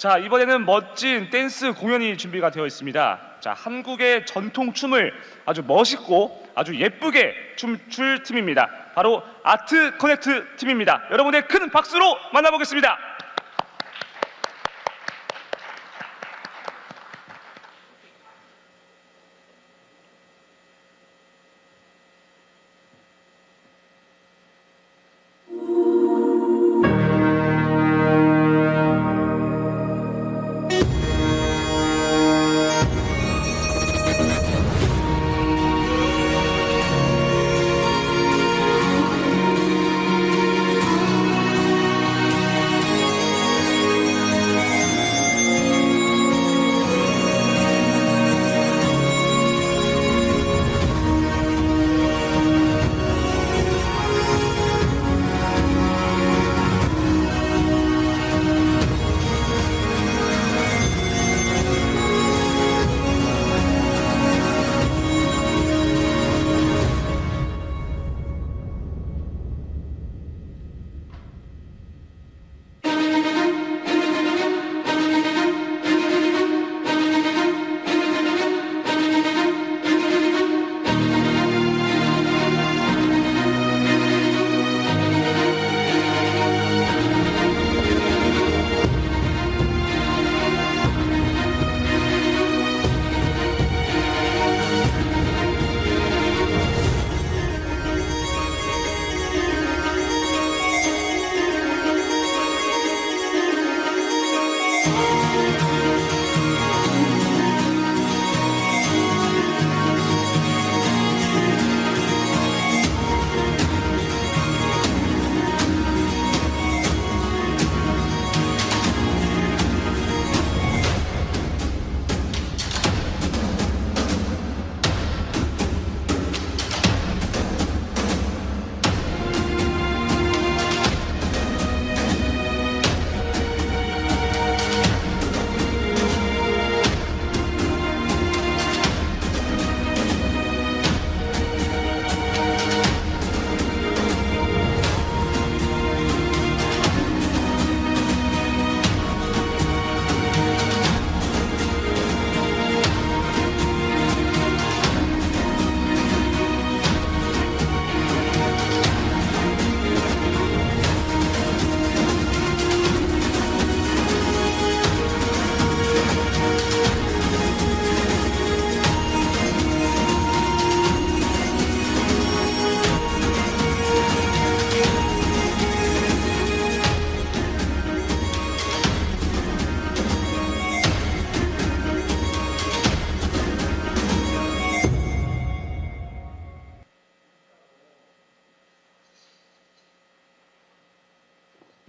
자, 이번에는 멋진 댄스 공연이 준비가 되어 있습니다. 자, 한국의 전통 춤을 아주 멋있고 아주 예쁘게 춤출 팀입니다. 바로 아트 커넥트 팀입니다. 여러분의 큰 박수로 만나보겠습니다.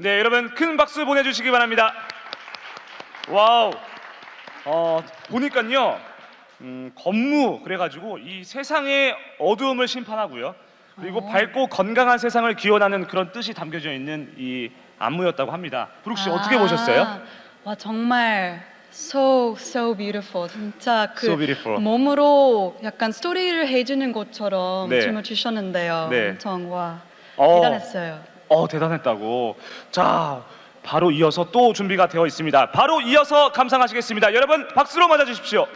네, 여러분 큰 박수 보내주시기 바랍니다. 와우. 어, 보니까요, 음, 건무 그래가지고 이 세상의 어두움을 심판하고요. 그리고 밝고 건강한 세상을 기원하는 그런 뜻이 담겨져 있는 이 안무였다고 합니다. 브룩 씨 어떻게 아, 보셨어요? 와 정말 so so beautiful. 진짜 그 So beautiful. 몸으로 약간 스토리를 해주는 것처럼 네. 춤을 추셨는데요. 네. 엄청 와 어. 대단했어요. 어 대단했다고. 자 바로 이어서 또 준비가 되어 있습니다. 바로 이어서 감상하시겠습니다. 여러분 박수로 맞아 주십시오.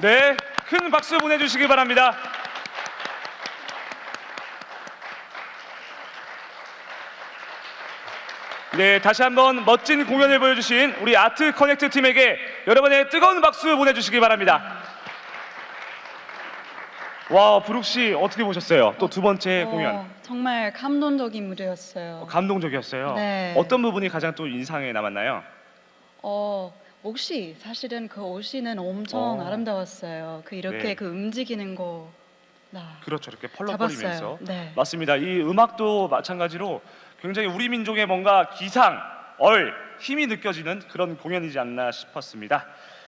네, 큰 박수 보내주시기 바랍니다. 네, 다시 한번 멋진 공연을 보여주신 우리 아트 커넥트 팀에게 여러분의 뜨거운 박수 보내주시기 바랍니다. 와, 브룩 씨 어떻게 보셨어요? 또 두 번째 어, 공연 정말 감동적인 무대였어요. 감동적이었어요. 네. 어떤 부분이 가장 또 인상에 남았나요? 어, 옷이 사실은 그 옷이는 엄청 어. 아름다웠어요. 그 이렇게 네. 그 움직이는 거. 나. 그렇죠, 이렇게 펄럭거리면서. 잡았어요. 네. 맞습니다. 이 음악도 마찬가지로 굉장히 우리 민족의 뭔가 기상, 얼, 힘이 느껴지는 그런 공연이지 않나 싶었습니다.